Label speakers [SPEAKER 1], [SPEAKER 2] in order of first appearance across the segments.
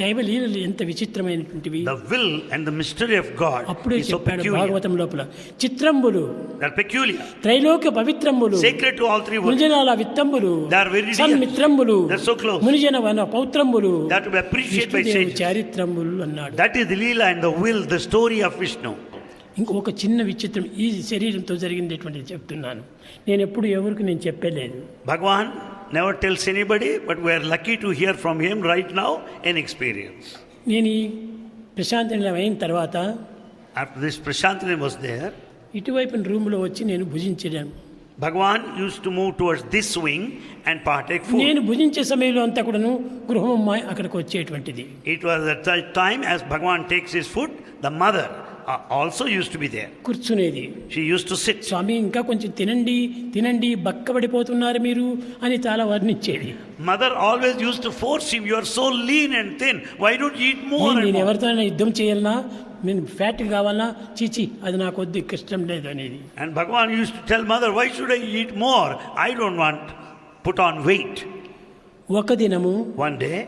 [SPEAKER 1] దైవలీలలు ఎంత విచిత్రమైనటువంటివి.
[SPEAKER 2] The will and the mystery of God
[SPEAKER 1] అప్పుడే చెప్పాడు భాగవతం లోపల. చిత్రంబులు.
[SPEAKER 2] దర్ పెక్యూలి
[SPEAKER 1] త్రైలోక్య పవిత్రంబులు.
[SPEAKER 2] సీక్రెట్ టు ఆల్ త్రీ
[SPEAKER 1] మునిజనాల విత్తంబులు.
[SPEAKER 2] దర్ వెరీ సన్
[SPEAKER 1] మిత్రంబులు
[SPEAKER 2] దర్ సో క్లోజ్
[SPEAKER 1] మునిజన వన పౌత్రంబులు.
[SPEAKER 2] That to be appreciate
[SPEAKER 1] by
[SPEAKER 2] sage
[SPEAKER 1] చరిత్రంబులు అన్నాడు.
[SPEAKER 2] That is the leela and the will the story of Vishnu
[SPEAKER 1] ఇంకొక చిన్న విచిత్రం ఈ శరీరంతో జరిగినటువంటిది చెప్తున్నాను. నేను ఎప్పుడు ఎవరికి నేను చెప్పలేదు.
[SPEAKER 2] భగవాన్ never tells anybody, but we are lucky to hear from him right now in experience.
[SPEAKER 1] నేను ఈ ప్రశాంతి నిలయం అయిన తర్వాత
[SPEAKER 2] After this, Prashantini was there.
[SPEAKER 1] ఇటువైపు రూమ్లో వచ్చి నేను భుజించడాను
[SPEAKER 2] Bhagwan used to move towards this wing and partake food.
[SPEAKER 1] నేను భుజించే సమయంలో అంతా కూడాను గృహమ్మాయి అక్కడికి వచ్చేటువంటిది
[SPEAKER 2] It was at that time as Bhagwan takes his food, the uh, also used to be there.
[SPEAKER 1] కూర్చునేది
[SPEAKER 2] She used to sit.
[SPEAKER 1] స్వామి ఇంకా కొంచెం తినండి తినండి బక్కబడిపోతున్నారు మీరు అని చాలా వర్ణించేది
[SPEAKER 2] Mother always used to force him, You are so lean and thin. Why don't you eat more and
[SPEAKER 1] నేను? ఎవరితోనైనా యుద్ధం చేయాలన్నా నేను ఫ్యాట్ కావాలన్నా చీచి అది నాకు వద్దు ఇష్టం లేదు అనేది
[SPEAKER 2] And Bhagwan used to tell mother, Why should I eat more? I don't want put on weight.
[SPEAKER 1] ఒక దినము
[SPEAKER 2] One day,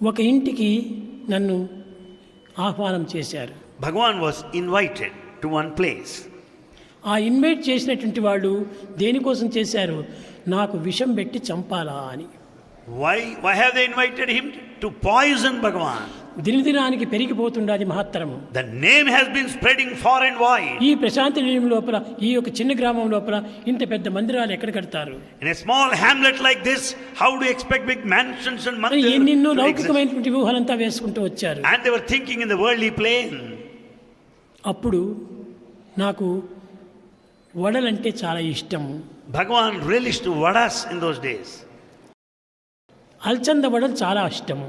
[SPEAKER 1] ఒక ఇంటికి నన్ను ఆహ్వానం చేశారు
[SPEAKER 2] Bhagavan was invited to one place
[SPEAKER 1] ఆ ఇన్వైట్ చేసినటువంటి వాళ్ళు దేనికోసం చేశారు? నాకు విషం పెట్టి చంపాలా అని.
[SPEAKER 2] Why why have they invited him to poison Bhagavan
[SPEAKER 1] దినదినానికి పెరిగిపోతుండాలి మహత్తరము.
[SPEAKER 2] The name has been spreading far and wide
[SPEAKER 1] ఈ ప్రశాంతి నిలయం లోపల ఈ యొక్క చిన్న గ్రామం లోపల ఇంత పెద్ద మందిరాలు ఎక్కడ కడతారు?
[SPEAKER 2] In a small hamlet like this how do expect big mansions
[SPEAKER 1] and
[SPEAKER 2] మనం
[SPEAKER 1] ఎన్నెన్నో లౌకికమైనటువంటి వ్యూహాలంతా వేసుకుంటూ వచ్చారు.
[SPEAKER 2] And they were thinking in the worldly plane
[SPEAKER 1] అప్పుడు నాకు వడలంటే చాలా ఇష్టము
[SPEAKER 2] Bhagwan relished vadas in those days.
[SPEAKER 1] అల్చంద వడలు చాలా ఇష్టము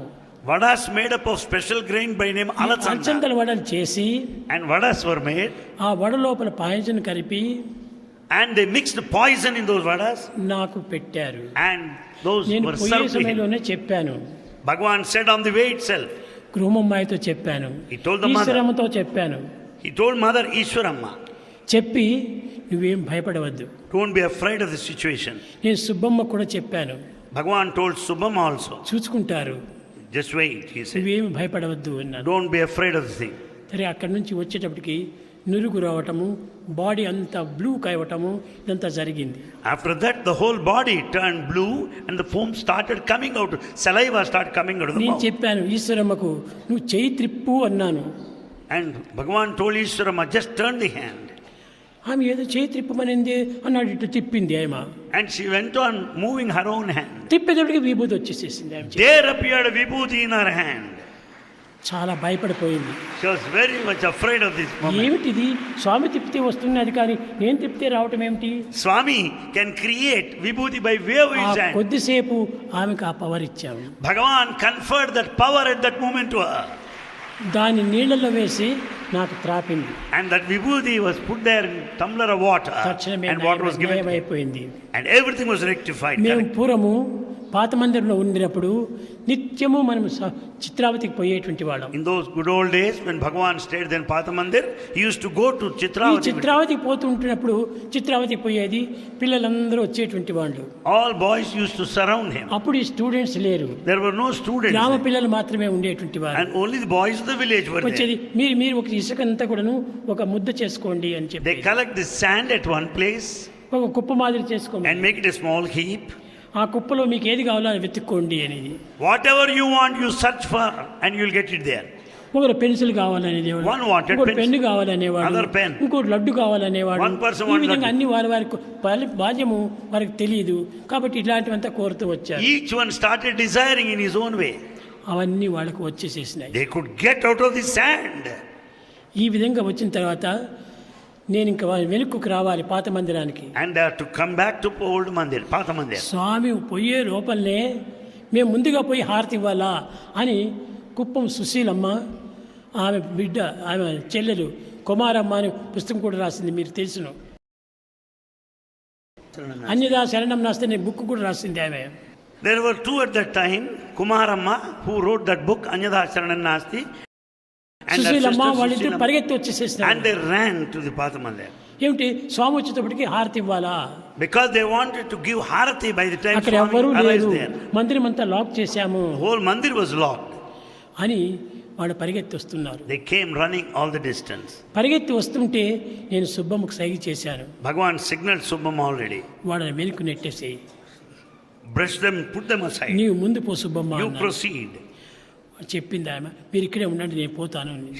[SPEAKER 2] made up of special grain by name Alachanda.
[SPEAKER 1] అల్చందల వడలు చేసి
[SPEAKER 2] And vadas were made.
[SPEAKER 1] ఆ వడ లోపల పాయసం కలిపి
[SPEAKER 2] And they mixed poison in those vadas.
[SPEAKER 1] నాకు పెట్టారు
[SPEAKER 2] And those
[SPEAKER 1] నేను పోయే. సమయంలోనే చెప్పాను
[SPEAKER 2] Bhagwan said on the way itself.
[SPEAKER 1] గృహమమ్మాయితో చెప్పాను
[SPEAKER 2] He told the mother.
[SPEAKER 1] ఈశ్వరమ్మతో చెప్పాను
[SPEAKER 2] హీ టోల్డ్ మదర్ ఈశ్వరమ్మ
[SPEAKER 1] చెప్పి నువ్వేం భయపడవద్దు.
[SPEAKER 2] Don't be afraid of the situation
[SPEAKER 1] నేను సుబ్బమ్మ కూడా చెప్పాను.
[SPEAKER 2] భగవాన్ టోల్డ్ సుబ్బమ్మ ఆల్సో
[SPEAKER 1] చూసుకుంటారు.
[SPEAKER 2] జస్ట్ వెయిట్ హీ సే
[SPEAKER 1] నువ్వేం భయపడవద్దు అన్నాడు.
[SPEAKER 2] Don't be afraid of the thing
[SPEAKER 1] సరే అక్కడ నుంచి వచ్చేటప్పటికి నురుగు రావటము బాడీ అంతా బ్లూ కావటము ఇదంతా జరిగింది.
[SPEAKER 2] After that the whole body turn blue and the foam started coming out saliva start coming out
[SPEAKER 1] నేను చెప్పాను ఈశ్వరమ్మకు నువ్వు చేయి త్రిప్పు అన్నాను.
[SPEAKER 2] And Bhagwan told Ishwarama, just turn the hand.
[SPEAKER 1] ఆమె ఏదో చేయి త్రిప్పమనింది అన్నాడు ఇటు తిప్పింది ఆమె
[SPEAKER 2] And she went on moving her own hand.
[SPEAKER 1] తిప్పేటప్పటికి విభూతి వచ్చేసేసింది ఆమె
[SPEAKER 2] appeared a vibhuti in her hand.
[SPEAKER 1] చాలా భయపడిపోయింది
[SPEAKER 2] She was very much afraid of this moment.
[SPEAKER 1] ఏమిటిది స్వామి తిప్పితే వస్తున్నది కానీ నేను తిప్పితే రావటం ఏమిటి
[SPEAKER 2] Swami can create vibhuti by way of
[SPEAKER 1] ఆ
[SPEAKER 2] his hand.
[SPEAKER 1] కొద్దిసేపు ఆమెకు ఆ పవర్ ఇచ్చాము
[SPEAKER 2] Bhagavan conferred that power at that moment to her.
[SPEAKER 1] దాని నీళ్ళలో వేసి నాకు త్రాపింది.
[SPEAKER 2] And that vibhuti was put
[SPEAKER 1] there
[SPEAKER 2] tumbler of water and water was
[SPEAKER 1] given
[SPEAKER 2] and everything was rectified
[SPEAKER 1] మేము పూరము పాత మందిరంలో ఉండినప్పుడు నిత్యము మనం చిత్రావతికి పోయేటువంటి వాళ్ళం.
[SPEAKER 2] In those good old days when Bhagavan stayed then పాత mandir used to go
[SPEAKER 1] to
[SPEAKER 2] Chitravati
[SPEAKER 1] చిత్రావతికి పోతుంటున్నప్పుడు చిత్రావతికి పోయేది పిల్లలందరూ వచ్చేటువంటి వాళ్ళు.
[SPEAKER 2] All boys used to surround him
[SPEAKER 1] అప్పుడు స్టూడెంట్స్ లేరు.
[SPEAKER 2] దేర్ వర్ నో స్టూడెంట్స్
[SPEAKER 1] గ్రామ పిల్లలు మాత్రమే ఉండేటువంటి
[SPEAKER 2] వాళ్ళు and only the boys of the village were
[SPEAKER 1] వచ్చేది మీరు మీరు ఒక ఇసుక అంతా కూడాను ఒక ముద్ద చేసుకోండి అని చెప్పి
[SPEAKER 2] they collect the sand at one place
[SPEAKER 1] ఒక కుప్ప మాదిరి చేసుకోండి.
[SPEAKER 2] And make it a small heap
[SPEAKER 1] ఆ కుప్పలో మీకు ఏది కావాలో అది వెతుక్కోండి అనేది.
[SPEAKER 2] Whatever you want you search for and you'll get it there
[SPEAKER 1] ఒకరు పెన్సిల్
[SPEAKER 2] కావాలనే
[SPEAKER 1] వన్
[SPEAKER 2] వాంట్
[SPEAKER 1] పెన్ను కావాలనేవాడు. ఇంకోటి లడ్డు కావాలనేవాడు.
[SPEAKER 2] పర్సన్
[SPEAKER 1] ఈ విధంగా అన్ని వారి వారికి బాధ్యము వారికి తెలియదు కాబట్టి ఇట్లాంటివి అంతా కోరుతూ వచ్చారు.
[SPEAKER 2] Each one started desiring in his own way
[SPEAKER 1] అవన్నీ వాళ్ళకు వచ్చేసేసినాయి.
[SPEAKER 2] Could get out of the sand
[SPEAKER 1] ఈ విధంగా వచ్చిన తర్వాత నేను ఇంకా వారి వెనుక్కి రావాలి పాత మందిరానికి.
[SPEAKER 2] And they to come back to old mandir పాత మందిర్
[SPEAKER 1] స్వామి పోయే లోపలనే మేము ముందుగా పోయి హారతి ఇవ్వాలా అని కుప్పం సుశీలమ్మ ఆమె బిడ్డ ఆమె చెల్లెలు కుమారమ్మ అని పుస్తకం కూడా రాసింది మీరు తెలుసును. అన్యదా శరణం నాస్తే నేను బుక్ కూడా రాసింది ఆమె.
[SPEAKER 2] There were two at that time Kumaramma who wrote that book అన్యదా శరణం నాస్తి
[SPEAKER 1] సుశీలమ్మ వాళ్ళిద్దరు పరిగెత్తి వచ్చేసేసినారు
[SPEAKER 2] they ran to the Patha Mandir.
[SPEAKER 1] ఏమిటి స్వామి వచ్చేటప్పటికి హారతి ఇవ్వాలా
[SPEAKER 2] Because they wanted to give Harati by the time
[SPEAKER 1] అక్కడ ఎవ్వరూ లేరు. మందిరం అంతా లాక్ చేశాము
[SPEAKER 2] whole Mandir was locked.
[SPEAKER 1] అని వాళ్ళు పరిగెత్తి వస్తున్నారు
[SPEAKER 2] They came running all the distance.
[SPEAKER 1] పరిగెత్తి వస్తుంటే నేను సుబ్బమ్మకు సైగ చేశాను
[SPEAKER 2] Bhagavan signaled Subhamma already.
[SPEAKER 1] వాళ్ళని వెనుక నెట్టేసేయి
[SPEAKER 2] Brush them, put them aside.
[SPEAKER 1] నీవు ముందు పో సుబ్బమ్మ
[SPEAKER 2] You
[SPEAKER 1] అన్నాను. చెప్పింది ఆమె మీరు ఇక్కడే ఉండండి నేను పోతాను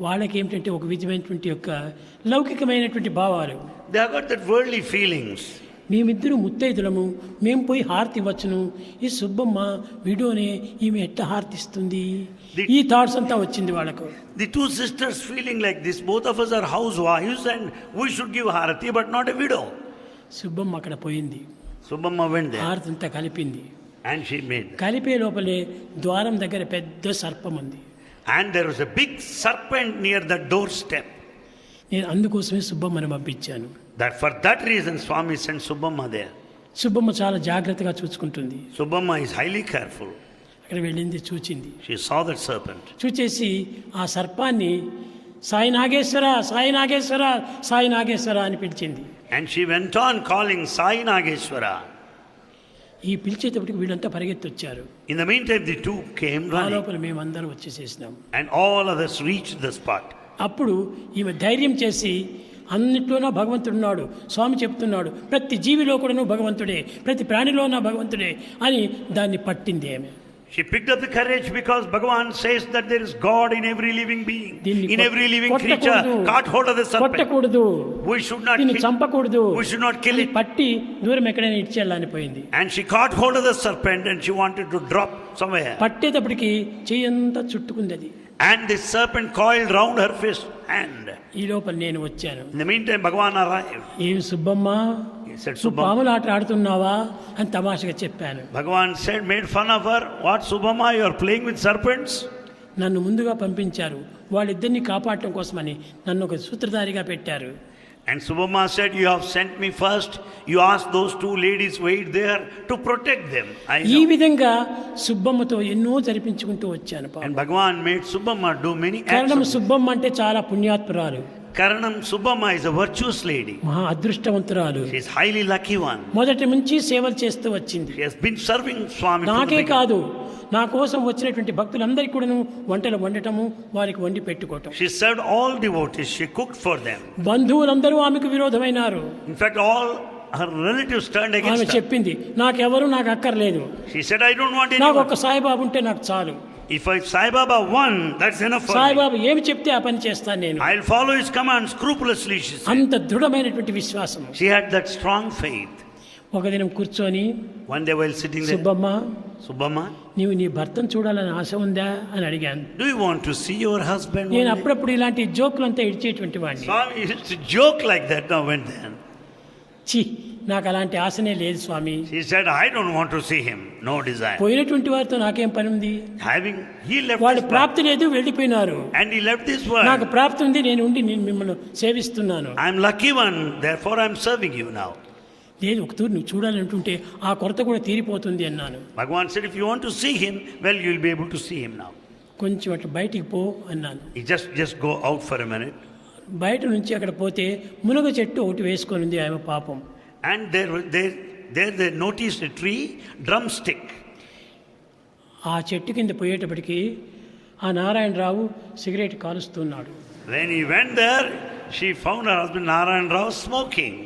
[SPEAKER 1] వాళ్ళకి ఏమిటంటే ఒక విధమైనటువంటి యొక్క లౌకికమైనటువంటి భావాలు.
[SPEAKER 2] ఫీలింగ్స్
[SPEAKER 1] మేమిద్దరు ముత్తైదులము మేము పోయి హార్తి వచ్చును ఈ సుబ్బమ్మ విడోనే ఈమె ఎట్ట హార్తిస్తుంది? ఈ థాట్స్ అంతా వచ్చింది వాళ్ళకు.
[SPEAKER 2] The two sisters feeling like this both of us are house wives and we should give aarti but not a widow
[SPEAKER 1] Subbamma అక్కడ పోయింది.
[SPEAKER 2] సుబ్బమ్మ వెంట
[SPEAKER 1] హారతి అంతా కలిపింది.
[SPEAKER 2] And she made.
[SPEAKER 1] కలిపే లోపలే ద్వారం దగ్గర పెద్ద సర్పం ఉంది
[SPEAKER 2] And there was a big serpent near the doorstep.
[SPEAKER 1] నేను అందుకోసమే సుబ్బమ్మని పంపించాను
[SPEAKER 2] That for that reason, Swami sent Subhamma there.
[SPEAKER 1] Subbamma చాలా జాగ్రత్తగా చూసుకుంటుంది
[SPEAKER 2] Subhamma is highly careful.
[SPEAKER 1] అక్కడ వెళ్ళింది చూచింది
[SPEAKER 2] She saw that serpent.
[SPEAKER 1] చూచేసి ఆ సర్పాన్ని సాయి నాగేశ్వర సాయి నాగేశ్వర సాయి నాగేశ్వర అని పిలిచింది
[SPEAKER 2] And she went on calling Sai Nageshwara.
[SPEAKER 1] ఈ పిలిచేటప్పటికి వీళ్ళంతా పరిగెత్తి వచ్చారు
[SPEAKER 2] the meantime, the two came
[SPEAKER 1] ఆ
[SPEAKER 2] running.
[SPEAKER 1] లోపల మేమందరం వచ్చేసేసినాం
[SPEAKER 2] and all others reached the spot.
[SPEAKER 1] అప్పుడు ఈమె ధైర్యం చేసి అన్నిట్లోనూ భగవంతుడు ఉన్నాడు. స్వామి చెప్తున్నాడు ప్రతి జీవిలో కూడాను భగవంతుడే ప్రతి ప్రాణిలోనా భగవంతుడే అని దాన్ని పట్టింది ఆమె.
[SPEAKER 2] She picked up the courage because Bhagavan says that there is God in every living being, in every living creature. Caught hold of the serpent. We should not kill.
[SPEAKER 1] చంపకూడదు
[SPEAKER 2] We should not kill it.
[SPEAKER 1] పట్టి దూరం ఎక్కడైనా ఇచ్చేయాలని పోయింది
[SPEAKER 2] And she caught hold of the serpent and she wanted to drop somewhere.
[SPEAKER 1] పట్టేటప్పటికి చెయ్యంతా చుట్టుకుంది అది
[SPEAKER 2] And the serpent coiled round her fist hand.
[SPEAKER 1] ఈ లోపల నేను వచ్చాను
[SPEAKER 2] In the meantime, Bhagavan arrived.
[SPEAKER 1] ఏం సుబ్బమ్మ
[SPEAKER 2] Subhamma.
[SPEAKER 1] పాములు ఆట ఆడుతున్నావా అని తమాషగా చెప్పాను
[SPEAKER 2] Bhagavan said, made fun of her. What, Subhamma, you are playing with serpents?
[SPEAKER 1] నన్ను ముందుగా పంపించారు వాళ్ళిద్దరిని కాపాడటం కోసమని నన్ను ఒక సూత్రధారిగా పెట్టారు
[SPEAKER 2] And Subhamma said, You have sent me first. You asked those two ladies wait there to protect them. I
[SPEAKER 1] ఈ. విధంగా సుబ్బమ్మతో ఎన్నో జరిపించుకుంటూ వచ్చాను
[SPEAKER 2] Bhagavan made Subhamma do many acts.
[SPEAKER 1] కారణం సుబ్బమ్మ అంటే చాలా పుణ్యాత్పురాలు
[SPEAKER 2] Karanam Subhamma is a virtuous lady.
[SPEAKER 1] మహా అదృష్టవంతురాలు
[SPEAKER 2] She is highly lucky one.
[SPEAKER 1] మొదటి నుంచి సేవలు చేస్తూ వచ్చింది
[SPEAKER 2] She has been serving Swami. from the
[SPEAKER 1] నాకే. కాదు నా కోసం వచ్చినటువంటి భక్తులందరికీ కూడాను వంటలు వండటము వారికి వండి పెట్టుకోవటం
[SPEAKER 2] She served all devotees. She cooked for them.
[SPEAKER 1] బంధువులందరూ ఆమెకు విరోధమైనారు
[SPEAKER 2] In fact, all her relatives turned
[SPEAKER 1] ఆమె
[SPEAKER 2] against her.
[SPEAKER 1] చెప్పింది నాకెవరు నాకు అక్కర్లేదు
[SPEAKER 2] She said, I don't want
[SPEAKER 1] నాకు. ఒక సాయిబాబు ఉంటే నాకు చాలు
[SPEAKER 2] If I Sai Baba won, that's enough for me.
[SPEAKER 1] Saibaba ఏమి చెప్తే ఆ పని చేస్తాను నేను
[SPEAKER 2] I'll follow his command scrupulously, she said.
[SPEAKER 1] అంత దృఢమైనటువంటి విశ్వాసం
[SPEAKER 2] She had that strong faith.
[SPEAKER 1] ఒక దినం కూర్చొని
[SPEAKER 2] One day while sitting there,
[SPEAKER 1] Subbamma
[SPEAKER 2] Subhamma,
[SPEAKER 1] నీవు నీ భర్తను చూడాలని ఆశ ఉందా అని అడిగాను
[SPEAKER 2] do you want to see your husband? one
[SPEAKER 1] నేను? అప్పుడప్పుడు ఇలాంటి జోకులంతా ఇడిచేటువంటి వాడిని
[SPEAKER 2] used to joke like that now and then.
[SPEAKER 1] చి నాకు అలాంటి ఆశనే లేదు స్వామి
[SPEAKER 2] She said, I don't want to see him. No desire
[SPEAKER 1] పోయినటువంటి వారితో నాకేం పని ఉంది?
[SPEAKER 2] హావింగ్ హీ లెఫ్ట్
[SPEAKER 1] వాళ్ళు ప్రాప్తి లేదు వెళ్ళిపోయినారు.
[SPEAKER 2] And he left this
[SPEAKER 1] world
[SPEAKER 2] నాకు
[SPEAKER 1] ప్రాప్తి ఉంది నేను ఉండి నేను మిమ్మల్ని సేవిస్తున్నాను.
[SPEAKER 2] I am lucky one therefore I am serving you now
[SPEAKER 1] లేదు ఒక తూరు నువ్వు చూడాలంటుంటే ఆ కొరత కూడా తీరిపోతుంది అన్నాను.
[SPEAKER 2] Bhagavan said if you want to see him well you will be able to see him now
[SPEAKER 1] కొంచెం అట్లా బయటికి పో అన్నాను.
[SPEAKER 2] He just just go out for a minute
[SPEAKER 1] బయట నుంచి అక్కడ పోతే మునగ చెట్టు ఒకటి వేసుకొని ఉంది ఆమె పాపం.
[SPEAKER 2] And there there there they notice the tree drumstick
[SPEAKER 1] ఆ చెట్టు కింద పోయేటప్పటికి ఆ నారాయణరావు సిగరెట్ కాలుస్తున్నాడు.
[SPEAKER 2] వెన్ ఈ వెంట there she found her husband Narayanarao smoking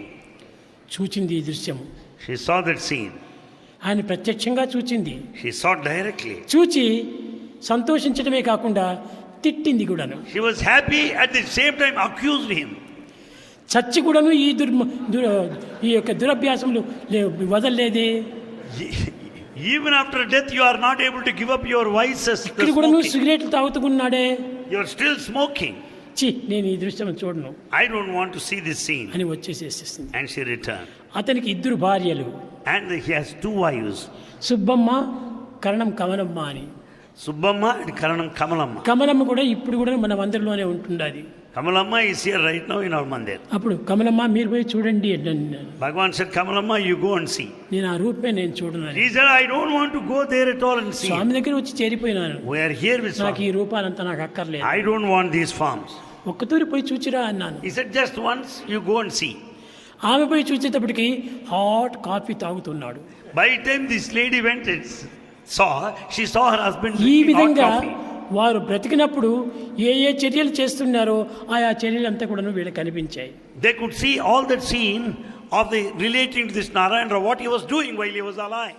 [SPEAKER 1] చూచింది ఈ దృశ్యం.
[SPEAKER 2] షీ సా దట్ సీన్
[SPEAKER 1] ఆయన ప్రత్యక్షంగా చూచింది.
[SPEAKER 2] షీ సా డైరెక్ట్లీ
[SPEAKER 1] చూచి సంతోషించడమే కాకుండా తిట్టింది కూడాను.
[SPEAKER 2] She was happy at the same time accused him
[SPEAKER 1] చచ్చి కూడాను ఈ దుర్మ దుర ఈ యొక్క దురభ్యాసములు వదలలేదే
[SPEAKER 2] after death, you are not able to give up your vices. the
[SPEAKER 1] ఇక్కడ కూడాను
[SPEAKER 2] smoking.
[SPEAKER 1] సిగరెట్లు తాగుతున్నాడే
[SPEAKER 2] You are still smoking.
[SPEAKER 1] చి నేను ఈ దృశ్యం చూడను
[SPEAKER 2] I don't want to see this scene.
[SPEAKER 1] అని వచ్చేసేసింది
[SPEAKER 2] And she returned.
[SPEAKER 1] అతనికి ఇద్దరు భార్యలు
[SPEAKER 2] And he has two wives,
[SPEAKER 1] Subbamma Karanam Kamalamma అని
[SPEAKER 2] Subbamma and Karanam Kamalamma.
[SPEAKER 1] Kamalamma కూడా ఇప్పుడు కూడా మన మందిరంలోనే ఉంటుండది
[SPEAKER 2] Kamalamma is here right now in our
[SPEAKER 1] అప్పుడు కమలమ్మ మీరు పోయి చూడండి
[SPEAKER 2] Bhagavan sir Kamalamma you go and see
[SPEAKER 1] నేను ఆ రూపే నేను చూడను
[SPEAKER 2] ఈ I don't want to go there at all and
[SPEAKER 1] స్వామి దగ్గర వచ్చి చేరిపోయినాను.
[SPEAKER 2] వి ఆర్ హియర్ విత్
[SPEAKER 1] నాకు నాకు అక్కర్లేదు.
[SPEAKER 2] I don't want these forms
[SPEAKER 1] ఒక్క తూరి పోయి చూచిరా అన్నాను.
[SPEAKER 2] ఈ sir just once you go and see
[SPEAKER 1] ఆమె పోయి చూసేటప్పటికి హాట్ కాఫీ తాగుతున్నాడు.
[SPEAKER 2] By time this lady went it's saw she saw her husband
[SPEAKER 1] ఈ విధంగా వారు బ్రతికినప్పుడు ఏ ఏ చర్యలు చేస్తున్నారో ఆయా చర్యలు అంతా కూడా వీళ్ళకి కనిపించాయి
[SPEAKER 2] they could see all that scene of the relating this Narayana what he was doing while he was alive